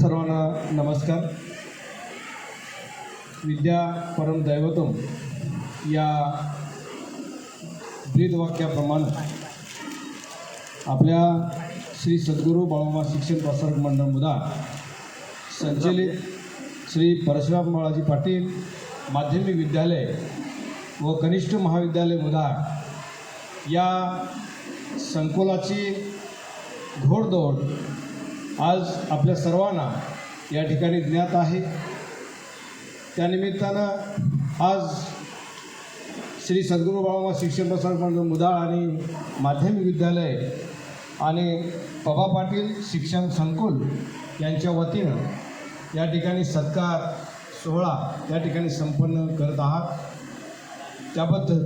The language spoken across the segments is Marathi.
सर्वांना नमस्कार. विद्या परम दैवतम या ब्रीदवाक्याप्रमाणे आपल्या श्री सद्गुरू बाळोबा शिक्षण प्रसारक मंडळ मुदा संचलित श्री परशुराम बाळाजी पाटील माध्यमिक विद्यालय व कनिष्ठ महाविद्यालय मुदा या संकुलाची घोडदौड आज आपल्या सर्वांना या ठिकाणी ज्ञात आहे. त्यानिमित्तानं आज श्री सद्गुरू बाबा शिक्षण प्रसार मंडळ मुदाळ आणि माध्यमिक विद्यालय आणि पबा पाटील शिक्षण संकुल यांच्या वतीनं या ठिकाणी सत्कार सोहळा या ठिकाणी संपन्न करत आहात. त्याबद्दल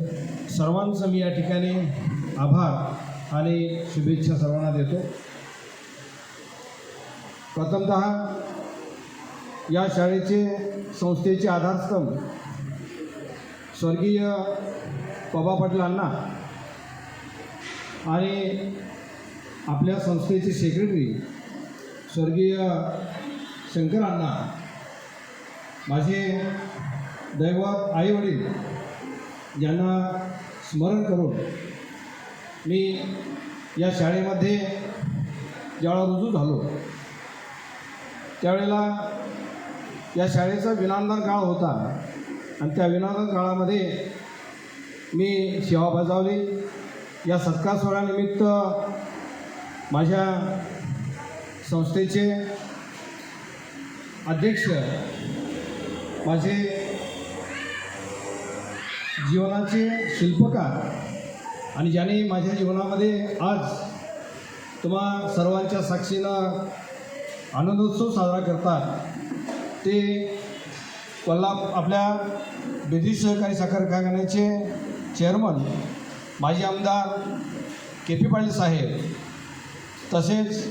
सर्वांचं मी या ठिकाणी आभार आणि शुभेच्छा सर्वांना देतो. प्रथमतः या शाळेचे संस्थेचे आधारस्तंभ स्वर्गीय पबा पाटलांना आणि आपल्या संस्थेचे सेक्रेटरी स्वर्गीय शंकरांना माझे दैवत आईवडील यांना स्मरण करून मी या शाळेमध्ये ज्यावेळा रुजू झालो त्यावेळेला या शाळेचा विनांदन काळ होता आणि त्या विनांदन काळामध्ये मी सेवा बजावली. या सत्कार सोहळ्यानिमित्त माझ्या संस्थेचे अध्यक्ष माझे जीवनाचे शिल्पकार आणि ज्याने माझ्या जीवनामध्ये आज तुम्हा सर्वांच्या साक्षीनं आनंदोत्सव साजरा करतात. ते कोल्हापूर आपल्या बेदी सहकारी साखर कारखान्याचे चेअरमन माजी आमदार के पी पाटील साहेब तसेच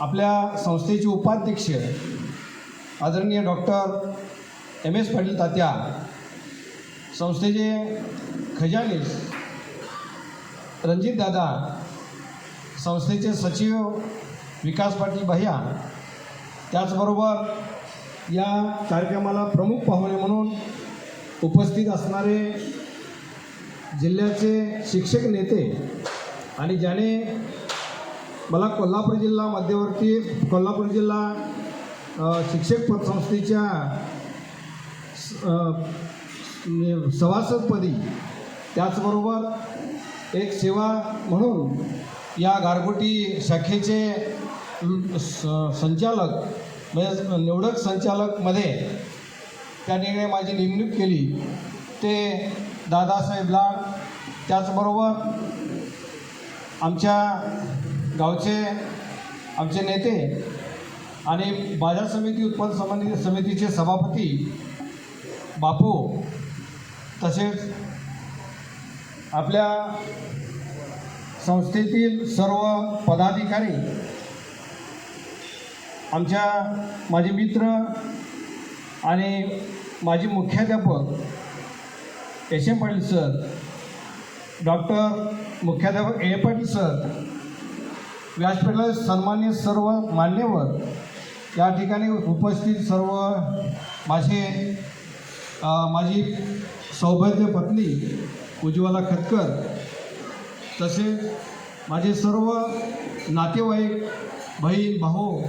आपल्या संस्थेचे उपाध्यक्ष आदरणीय doctor M S Patil Tatya संस्थेचे खजानीस रणजितदादा संस्थेचे सचिव विकास पाटील भैया त्याचबरोबर या कार्यक्रमाला प्रमुख पाहुणे म्हणून उपस्थित असणारे जिल्ह्याचे शिक्षक नेते आणि ज्याने मला कोल्हापूर जिल्हा मध्यवर्ती कोल्हापूर जिल्हा शिक्षक पतसंस्थेच्या म्हणजे सभासदपदी त्याचबरोबर एक सेवा म्हणून या गारगोटी शाखेचे संचालक म्हणजे निवडक संचालकमध्ये त्यांनी माझी नेमणूक केली ते दादासाहेब लाड त्याचबरोबर आमच्या गावचे आमचे नेते आणि बाजार समिती उत्पन्न संबंधित समितीचे सभापती बापू तसेच आपल्या संस्थेतील सर्व पदाधिकारी आमच्या माझे मित्र आणि माझे मुख्याध्यापक S M Patil sir doctor मुख्याध्यापक ए पाटील सर व्यासपीठाला सन्मान्य सर्व मान्यवर या ठिकाणी उपस्थित सर्व माझे माझी सौभाग्य पत्नी उज्ज्वला खतकर तसेच माझे सर्व नातेवाईक बहीण भाऊ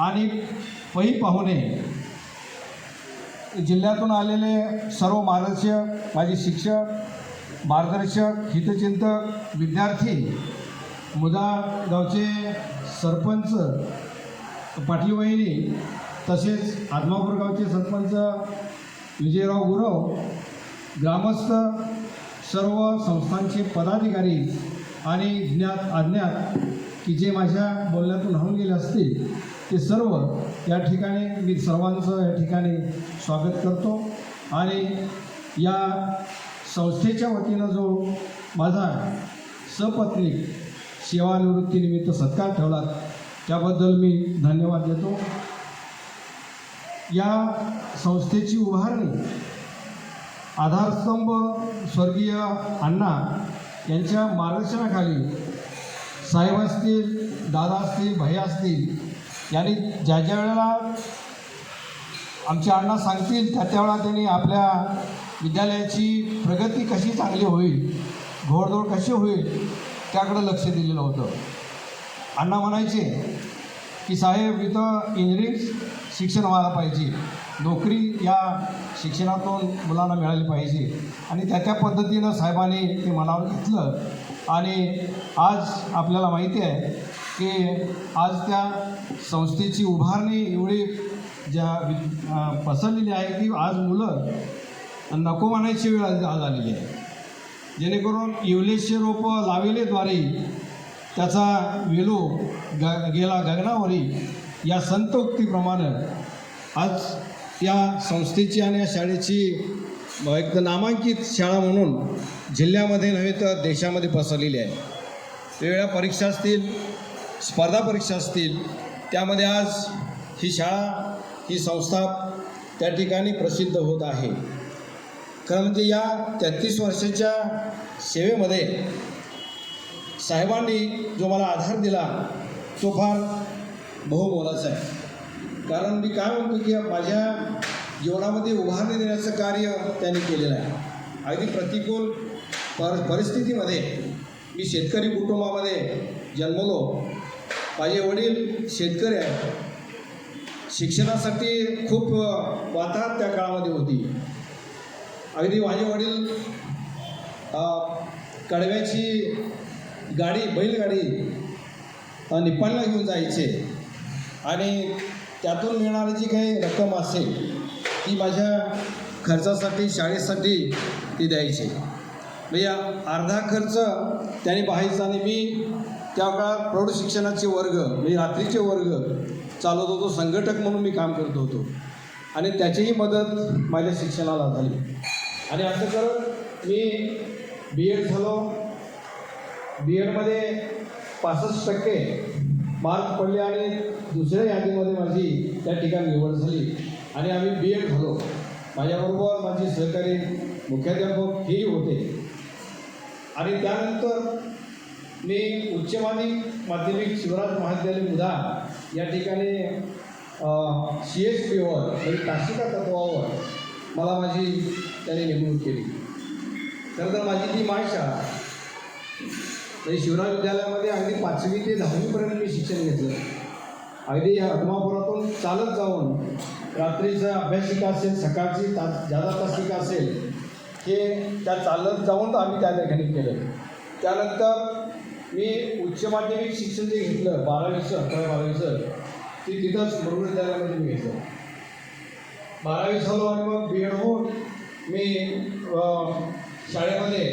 आणि पै पाहुणे जिल्ह्यातून आलेले सर्व मार्गदर्शक माझे शिक्षक मार्गदर्शक हितचिंतक विद्यार्थी मुदा गावचे सरपंच पाटील वहिनी तसेच आदमापूर गावचे सरपंच विजयराव गुरव ग्रामस्थ सर्व संस्थांचे पदाधिकारी आणि ज्ञात अज्ञात की जे माझ्या बोलण्यातून होऊन गेले असतील ते सर्व या ठिकाणी मी सर्वांचं या ठिकाणी स्वागत करतो. आणि या संस्थेच्या वतीनं जो माझा सपत्नीक सेवानिवृत्तीनिमित्त सत्कार ठेवला त्याबद्दल मी धन्यवाद देतो. या संस्थेची उभारणी आधारस्तंभ स्वर्गीय अण्णा यांच्या मार्गदर्शनाखाली साहेब असतील दादा असतील भैया असतील यांनी ज्या ज्या वेळेला आमच्या अण्णा सांगतील त्या त्यावेळेला त्यांनी आपल्या विद्यालयाची प्रगती कशी चांगली होईल घोडदौड कशी होईल त्याकडं लक्ष दिलेलं होतं. अण्णा म्हणायचे की साहेब इथं इंजिनिअरिंग शिक्षण व्हायला पाहिजे. नोकरी या शिक्षणातून मुलांना मिळाली पाहिजे. आणि त्या त्या पद्धतीनं साहेबांनी ते मनावर घेतलं. आणि आज आपल्याला माहिती आहे की आज त्या संस्थेची उभारणी एवढी ज्या पसरलेली आहे की आज मुलं नको म्हणायची वेळ आज आलेली आहे. जेणेकरून इवलेशचे रोपं लावेलेद्वारे त्याचा वेलो ग गेला गगनावरी या संतोक्तीप्रमाणे आज या संस्थेची आणि या शाळेची एक नामांकित शाळा म्हणून जिल्ह्यामध्ये नव्हे तर देशामध्ये पसरलेली आहे. वेगवेगळ्या परीक्षा असतील स्पर्धा परीक्षा असतील त्यामध्ये आज ही शाळा ही संस्था त्या ठिकाणी प्रसिद्ध होत आहे. खरं म्हणजे या तेहतीस वर्षाच्या सेवेमध्ये साहेबांनी जो मला आधार दिला तो फार बहुमोलाचा आहे. कारण मी काय म्हणतो की माझ्या जीवनामध्ये उभारणी देण्याचं कार्य त्यांनी केलेलं आहे. अगदी प्रतिकूल पर परिस्थितीमध्ये मी शेतकरी कुटुंबामध्ये जन्मलो. माझे वडील शेतकरी आहेत. शिक्षणासाठी खूप वाताहत त्या काळामध्ये होती. अगदी माझे वडील कडव्याची गाडी बैलगाडी निपाणला घेऊन जायचे. आणि त्यातून मिळणारी जी काही रक्कम असेल ती माझ्या खर्चासाठी शाळेसाठी ती द्यायची. म्हणजे अर्धा खर्च त्याने पाहायचा आणि मी त्या काळात प्रौढ शिक्षणाचे वर्ग म्हणजे रात्रीचे वर्ग चालवत होतो संघटक म्हणून मी काम करत होतो. आणि त्याचीही मदत माझ्या शिक्षणाला झाली. आणि असं करत मी बी एड झालो. बी एडमध्ये पासष्ट टक्के मार्क पडले आणि दुसऱ्या यादीमध्ये माझी त्या ठिकाणी निवड झाली. आणि आम्ही बी एड झालो. माझ्याबरोबर माझे सहकारी मुख्याध्यापक हेही होते. आणि त्यानंतर मी उच्च माध्यमिक माध्यमिक शिवराज महाविद्यालय मुदा या ठिकाणी सी एस पीवर म्हणजे तासिका तत्वावर मला माझी त्याने नेमणूक केली. खरं तर माझी ती मायशाळा म्हणजे शिवराज विद्यालयामध्ये अगदी पाचवी ते दहावीपर्यंत मी शिक्षण घेतलं. अगदी या आत्मापुरातून चालत जाऊन रात्रीचा अभ्यासिका असेल सकाळची ता जादा तासिका असेल हे त्या चालत जाऊन आम्ही त्या ठिकाणी केलं. त्यानंतर मी उच्च माध्यमिक शिक्षण जे घेतलं बारावीचं अकरा बारावीचं ते तिथंच मुरुड विद्यालयामध्ये मी घेतलं. बारावी झालो आणि मग बी एड होऊन मी शाळेमध्ये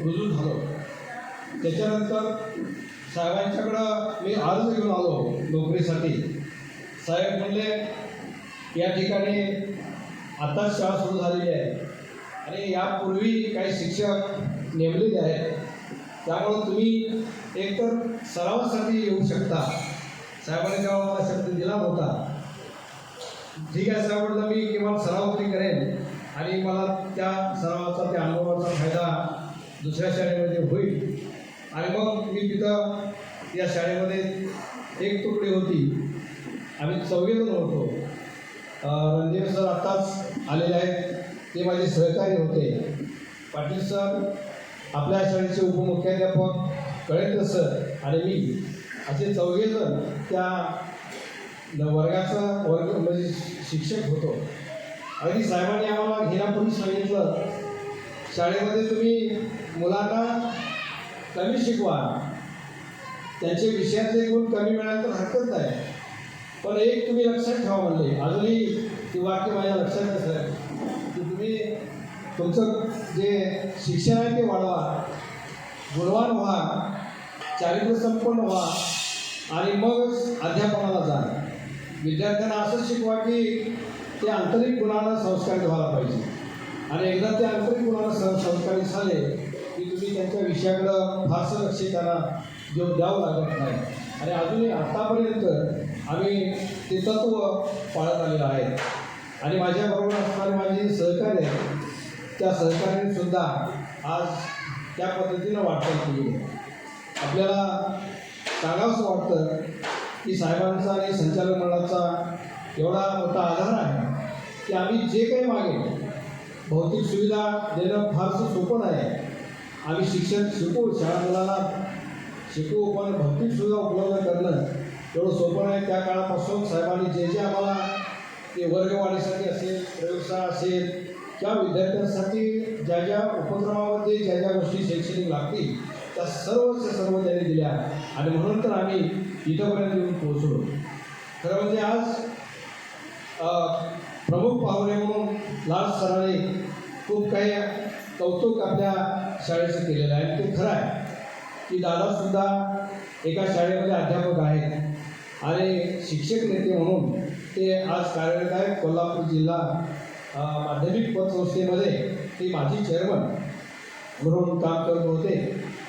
रुजू झालो. त्याच्यानंतर साहेबांच्याकडं मी अर्ज घेऊन आलो नोकरीसाठी. साहेब म्हणले या ठिकाणी आताच शाळा सुरू झालेली आहे आणि यापूर्वी काही शिक्षक नेमलेले आहेत. त्यामुळं तुम्ही एकतर सरावासाठी येऊ शकता. साहेबांनी जेव्हा मला शब्द दिला होता ठीक आहे साहेब म्हटलं मी किमान सराव तरी करेन आणि मला त्या सरावाचा त्या अनुभवाचा फायदा दुसऱ्या शाळेमध्ये होईल. आणि मग मी तिथं या शाळेमध्ये एक तुकडी होती. आम्ही चौघेजण होतो. अं, सर आत्ताच आलेले आहेत. ते माझे सहकारी होते. पाटील सर आपल्या शाळेचे उपमुख्याध्यापक कळेंद्र सर आणि मी असे चौघेजण त्या वर्गाचा वर्ग म्हणजे शिक्षक होतो. अगदी साहेबांनी आम्हाला घेण्यापूर्वी सांगितलं शाळेमध्ये तुम्ही मुलांना कमी शिकवा. त्यांचे विषयाचे गुण कमी मिळाले तर हरकत नाही. पण एक तुम्ही लक्षात ठेवा म्हणले. अजूनही ती वाक्य माझ्या लक्षात आहे की तुम्ही तुमचं जे शिक्षण आहे ते वाढवा. गुणवान व्हा. चारित्र्य संपन्न व्हा. आणि मगच अध्यापनाला जा. विद्यार्थ्यांना असं शिकवा की ते आंतरिक गुणांना संस्कारित व्हायला पाहिजे. आणि एकदा ते आंतरिक गुणांना सं संस्कारित झाले की तुम्ही त्यांच्या विषयाकडं फारसं लक्ष त्यांना देऊ द्यावं लागत नाही. आणि अजूनही आत्तापर्यंत आम्ही ते तत्व पाळत आलेलं आहे आणि माझ्याबरोबर असणारे माझे जे आहेत. त्या सहकार्याने सुद्धा आज त्या पद्धतीनं वाटचाल केली आहे. आपल्याला सांगावंसं वाटतं की साहेबांचा आणि संचालक मंडळाचा एवढा मोठा आधार आहे की आम्ही जे काही मागेल भौतिक सुविधा देणं फारसं सोपं नाही आम्ही शिक्षण शिकू शाळा मुलांना शिकू पण भौतिक सुविधा उपलब्ध करणं एवढं सोपं नाही. त्या काळापासून साहेबांनी जे जे आम्हाला ते वर्गवाढीसाठी असेल प्रयोगशाळा असेल त्या विद्यार्थ्यांसाठी ज्या ज्या उपक्रमामध्ये ज्या ज्या गोष्टी शैक्षणिक लागतील त्या सर्वच सर्व त्यांनी दिल्या आणि म्हणून तर आम्ही इथंपर्यंत येऊन पोहोचलो. खरं म्हणजे आज प्रमुख पाहुणे म्हणून लाल सरांनी खूप काही कौतुक आपल्या शाळेचं केलेलं आहे. आणि ते खरं आहे की दादासुद्धा एका शाळेमध्ये अध्यापक आहेत. आणि शिक्षक नेते म्हणून ते आज कार्यरत आहेत. कोल्हापूर जिल्हा माध्यमिक पतसंस्थेमध्ये ते माजी चेअरमन म्हणून काम करत होते.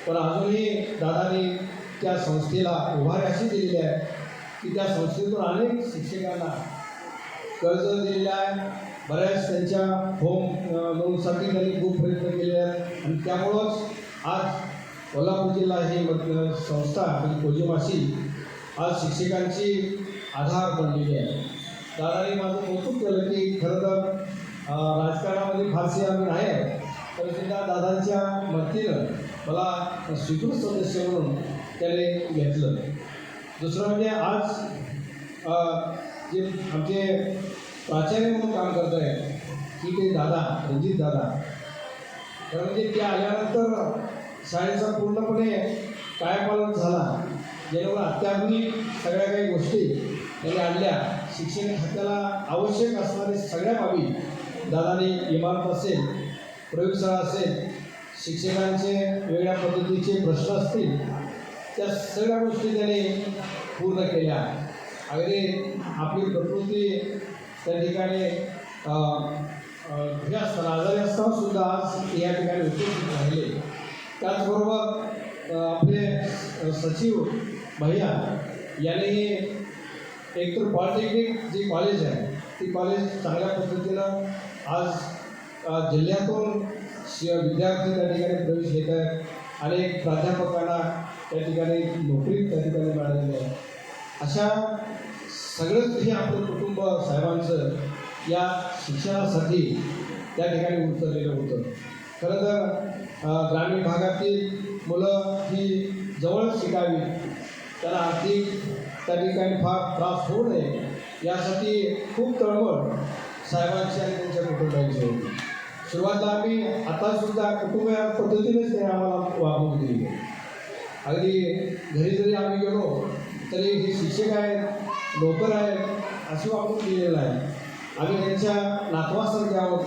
पण अजूनही दादानी त्या संस्थेला उभारी अशी दिलेली आहे की त्या संस्थेतून अनेक शिक्षकांना कर्ज दिलेलं आहे. बऱ्याच त्यांच्या होम लोनसाठी त्यांनी खूप प्रयत्न केले आहेत. आणि त्यामुळंच आज कोल्हापूर जिल्हा ही संस्था म्हणजे कोजिमाशी आज शिक्षकांची आधार बनलेली आहे. दादाने माझं कौतुक केलं की खरं तर राजकारणामध्ये फारसे आम्ही नाही आहे. तरी सुद्धा दादांच्या मदतीनं मला स्वीकृत सदस्य म्हणून त्याने घेतलं. दुसरं म्हणजे आज जे आमचे प्राचार्य म्हणून काम करत आहे की ते दादा रणजित दादा. तर म्हणजे ते आल्यानंतर शाळेचा पूर्णपणे कायापालन झाला. जेणेकरून अत्याधुनिक सगळ्या काही गोष्टी त्यांनी आणल्या शिक्षण खात्याला आवश्यक असणारे सगळ्या बाबी दादाने इमारत असेल प्रयोगशाळा असेल शिक्षकांचे वेगळ्या पद्धतीचे प्रश्न असतील त्या सगळ्या गोष्टी त्याने पूर्ण केल्या. अगदी आपली प्रकृती त्या ठिकाणी हे असताना आजारी असताना सुद्धा आज या ठिकाणी उपस्थित राहिले. त्याचबरोबर आपले सचिव भैया यांनीही एकतर पॉलिटेक्निक जी कॉलेज आहे ती कॉलेज चांगल्या पद्धतीनं आज जिल्ह्यातून शि विद्यार्थी त्या ठिकाणी प्रवेश घेत आहेत अनेक प्राध्यापकांना त्या ठिकाणी नोकरी त्या ठिकाणी मिळालेली आहे. अशा सगळंच हे आपलं कुटुंब साहेबांचं या शिक्षणासाठी त्या ठिकाणी उतरलेलं होतं. खरं तर ग्रामीण भागातील मुलं ही जवळ शिकावी. त्यांना आर्थिक त्या ठिकाणी फार त्रास होऊ नये. यासाठी खूप तळमळ साहेबांची आणि त्यांच्या कुटुंबांची होती. सुरुवातीला आम्ही आतासुद्धा कुटुंब या पद्धतीनेच ते आम्हाला वागणूक दिली. अगदी घरी जरी आम्ही गेलो तरी हे शिक्षक आहेत नोकर आहेत अशी वागणूक दिलेलं आहे. आम्ही त्यांच्या नातवासारखे आहोत.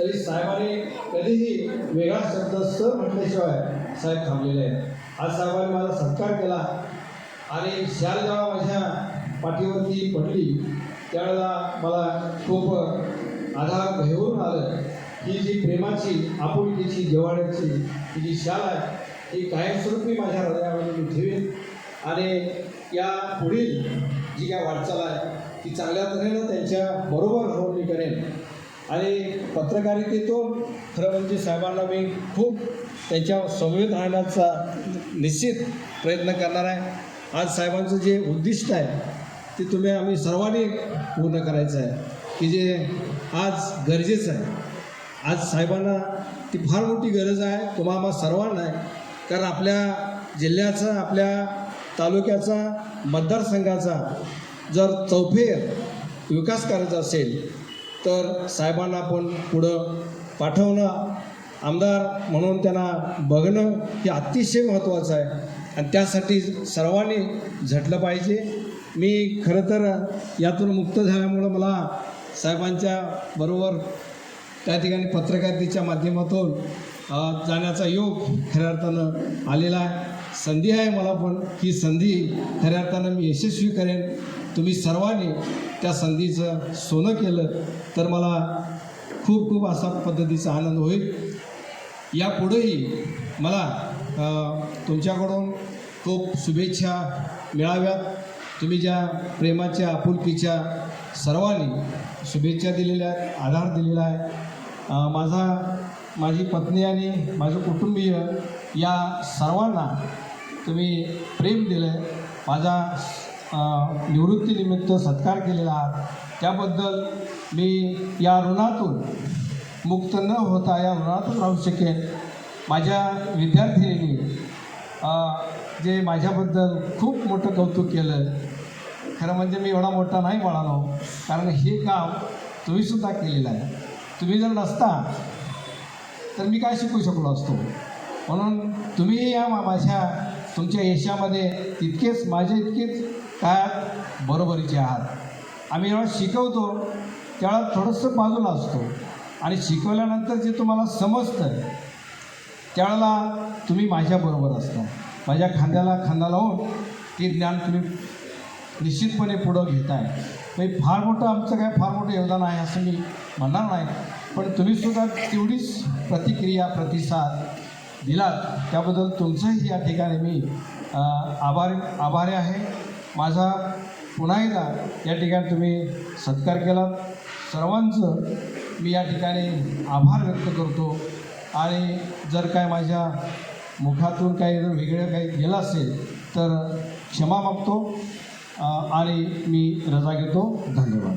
तरी साहेबांनी कधीही वेगळा शब्द सर म्हटल्याशिवाय साहेब थांबलेले आहेत. आज साहेबांनी माझा सत्कार केला आणि शाल जेव्हा माझ्या पाठीवरती पडली त्यावेळेला मला खूप आधार घेऊन आलं. ही जी प्रेमाची आपुलकीची जिव्हाळ्याची ही जी शाल आहे ही कायमस्वरूपी माझ्या हृदयामध्ये मी ठेवीन आणि या पुढील जी काय वाटचाल आहे ती चांगल्या तऱ्हेनं त्यांच्या बरोबर होऊन मी करेन. आणि पत्रकारितेतून खरं म्हणजे साहेबांना मी खूप त्यांच्या समवेत राहण्याचा निश्चित प्रयत्न करणार आहे. आज साहेबांचं जे उद्दिष्ट आहे ते तुम्ही आम्ही सर्वांनी पूर्ण करायचं आहे. की जे आज गरजेचं आहे. आज साहेबांना ती फार मोठी गरज आहे तुम्हाला सर्वांना आहे. कारण आपल्या जिल्ह्याचा आपल्या तालुक्याचा मतदारसंघाचा जर चौफेर विकास करायचा असेल तर साहेबांना पण पुढं पाठवणं आमदार म्हणून त्यांना बघणं हे अतिशय महत्त्वाचं आहे. आणि त्यासाठी सर्वांनी झटलं पाहिजे. मी खरं तर यातून मुक्त झाल्यामुळं मला साहेबांच्या बरोबर त्या ठिकाणी पत्रकारितेच्या माध्यमातून जाण्याचा योग खऱ्या अर्थानं आलेला आहे. संधी आहे मला पण. ही संधी खऱ्या अर्थानं मी यशस्वी करेन. तुम्ही सर्वांनी त्या संधीचं सोनं केलं तर मला खूप खूप असा पद्धतीचा आनंद होईल. यापुढेही मला तुमच्याकडून खूप शुभेच्छा मिळाव्यात. तुम्ही ज्या प्रेमाच्या आपुलकीच्या सर्वांनी शुभेच्छा दिलेल्या आहेत आधार दिलेला आहे माझा माझी पत्नी आणि माझं कुटुंबीय या सर्वांना तुम्ही प्रेम दिलं आहे माझा निवृत्तीनिमित्त सत्कार केलेला आहात. त्याबद्दल मी या ऋणातून मुक्त न होता या ऋणातून राहू शकेन. माझ्या विद्यार्थिनींनी जे माझ्याबद्दल खूप मोठं कौतुक केलं खरं म्हणजे मी एवढा मोठा नाही म्हणालो कारण हे काम तुम्हीसुद्धा केलेलं आहे. तुम्ही जर नसता तर मी काय शिकू शकलो असतो? म्हणून तुम्ही या माझ्या तुमच्या यशामध्ये तितकेच माझे इतकेच काय बरोबरीचे आहात. आम्ही जेव्हा शिकवतो त्यावेळेला थोडंसं बाजूला असतो. आणि शिकवल्यानंतर जे तुम्हाला समजतं त्यावेळेला तुम्ही माझ्याबरोबर असता. माझ्या खांद्याला खांदा लावून ते ज्ञान तुम्ही निश्चितपणे पुढं घेताय. म्हणजे फार मोठं आमचं काय फार मोठं योगदान आहे असं मी म्हणणार नाही. पण तुम्हीसुद्धा तेवढीच प्रतिक्रिया प्रतिसाद दिलात त्याबद्दल तुमचंही या ठिकाणी मी आभार आभारी आहे. माझा पुन्हा एकदा या ठिकाणी तुम्ही सत्कार केलात सर्वांचं मी या ठिकाणी आभार व्यक्त करतो. आणि जर काय माझ्या मुखातून काही जर वेगळं काही गेलं असेल तर क्षमा मागतो. आणि मी रजा घेतो. धन्यवाद.